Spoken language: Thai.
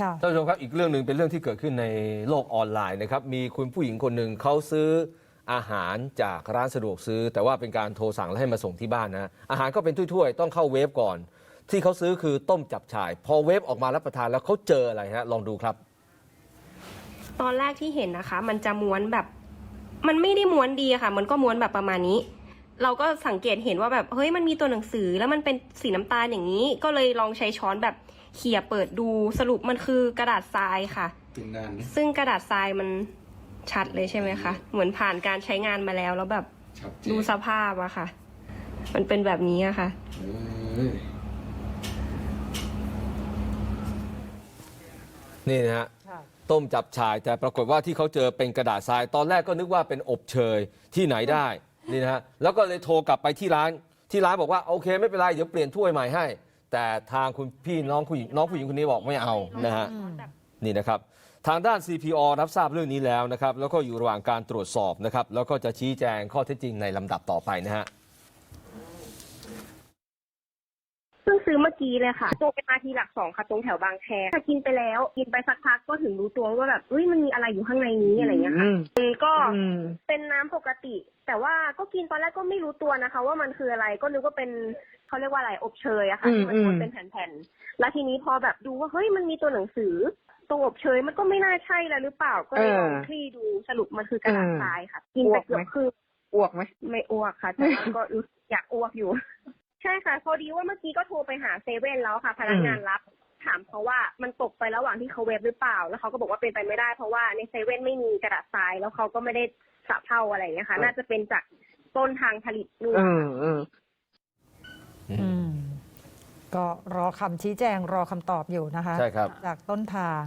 ค่ะท่านผู้ชมครับอีกเรื่องหนึ่งเป็นเรื่องที่เกิดขึ้นในโลกออนไลน์นะครับมีคุณผู้หญิงคนหนึ่งเขาซื้ออาหารจากร้านสะดวกซื้อ แต่ว่าเป็นการโทรสั่งแล้วให้มาส่งที่บ้านนะอาหารก็เป็นถ้วยๆต้องเข้าเวฟก่อน ที่เขาซื้อคือต้มจับฉ่าย พอเวฟออกมารับประทานแล้วเขาเจออะไรฮะลองดูครับ ตอนแรกที่เห็นนะคะ มันจะม้วนแบบ มันไม่ได้ม้วนดีอะค่ะ มันก็ม้วนแบบประมาณนี้ เราก็สังเกตเห็นว่าแบบเฮ้ยมันมีตัวหนังสือแล้วมันเป็นสีน้ำตาลอย่างนี้ ก็เลยลองใช้ช้อนแบบเขี่ยเปิดดูสรุปมันคือกระดาษทรายค่ะกินนานไหมซึ่งกระดาษทรายมันชัดเลยใช่ไหมคะเหมือนผ่านการใช้งานมาแล้วแล้วแบบชัดเจดูนสภาพอะค่ะ มันเป็นแบบนี้อะค่ะ เอ้ยนี่นะฮะค่ะต้มจับฉ่ายแต่ปรากฏว่าที่เขาเจอเป็นกระดาษทราย ตอนแรกก็นึกว่าเป็นอบเชยที่ไหนได้ นี่นะฮะแล้วก็เลยโทรกลับไปที่ร้าน ที่ร้านบอกว่าโอเคไม่เป็นไรเดี๋ยวเปลี่ยนถ้วยใหม่ให้ แต่ทางคุณพี่น้องผู้หญิงน้องผู้หญิงคนนี้บอกไม่เอานะฮะนี่นะครับ ทางด้าน CPO รับทราบเรื่องนี้แล้วนะครับ แล้วก็อยู่ระหว่างการตรวจสอบนะครับ แล้วก็จะชี้แจงข้อเท็จจริงในลำดับต่อไปนะฮะ เพิ่งซื้อเมื่อกี้เลยค่ะตรงไปมาทีหลักสองค่ะ ตรงแถวบางแคถ้ากินไปแล้ว กินไปสักพักก็ถึงรู้ตัวว่าแบบเอ้ยมันมีอะไรอยู่ข้างในนี้อะไรอย่างเงี้ยค่ะอืมก็เป็นน้ำปกติ แต่ว่าก็กินตอนแรกก็ไม่รู้ตัวนะคะ ว่ามันคืออะไรก็นึกว่าเป็นเขาเรียกว่าอะไรอบเชยอะค่ะที่มันม้วนเป็นแผ่นๆแล้วทีนี้พอแบบดูว่าเฮ้ยมันมีตัวหนังสือตรงอบเชยมันก็ไม่น่าใช่แล้วหรือเปล่าก็เลยลองคลี่ดูสรุปมันคือกระดาษทรายค่ะ กินไปเกือบครึ่งอ้วกไหมไม่อ้วกค่ะแต่ว่าก็รู้สึกอยากอ้วกอยู่ ใช่ค่ะพอดีว่าเมื่อกี้ก็โทรไปหาเซเว่นแล้วค่ะพนักงานรับ ถามเขาว่ามันตกไประหว่างที่เขาเวฟหรือเปล่า แล้วเขาก็บอกว่าเป็นไปไม่ได้ เพราะว่าในเซเว่นไม่มีกระดาษทรายแล้วเขาก็ไม่ได้สะเพร่าอะไรอย่างเงี้ยค่ะ น่าจะเป็นจากต้นทางผลิตนู่นเออเอออืมก็รอคำชี้แจงรอคำตอบอยู่นะคะ ใช่ครับ จากต้นทาง